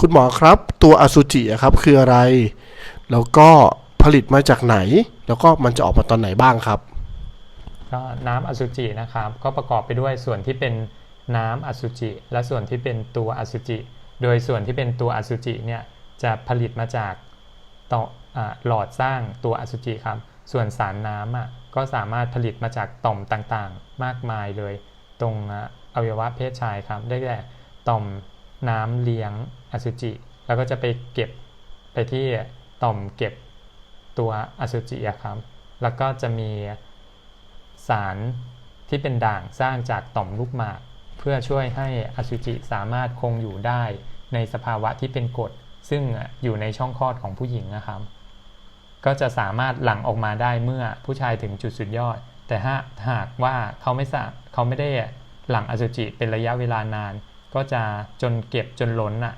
คุณหมอครับตัวอสุจิครับคืออะไร แล้วก็ผลิตมาจากไหน แล้วก็มันจะออกมาตอนไหนบ้างครับก็น้ำอสุจินะครับ ก็ประกอบไปด้วยส่วนที่เป็นน้ำอสุจิ และส่วนที่เป็นตัวอสุจิ โดยส่วนที่เป็นตัวอสุจิเนี่ยจะผลิตมาจากต่อหลอดสร้างตัวอสุจิครับ ส่วนสารน้ำอะก็สามารถผลิตมาจากต่อมต่างๆ มากมายเลย ตรงอวัยวะเพศชายครับ ได้แก่ต่อม น้ำเลี้ยงอสุจิ แล้วก็จะไปเก็บไปที่ต่อมเก็บตัวอสุจิอะครับ แล้วก็จะมีสารที่เป็นด่างสร้างจากต่อมลูกหมาก เพื่อช่วยให้อสุจิสามารถคงอยู่ได้ในสภาวะที่เป็นกรดซึ่งอยู่ในช่องคลอดของผู้หญิงนะครับ ก็จะสามารถหลั่งออกมาได้เมื่อผู้ชายถึงจุดสุดยอด แต่ถ้าหากว่าเขาไม่สะเขาไม่ได้หลั่งอสุจิเป็นระยะเวลานาน ก็จะจนเก็บจนล้นอะ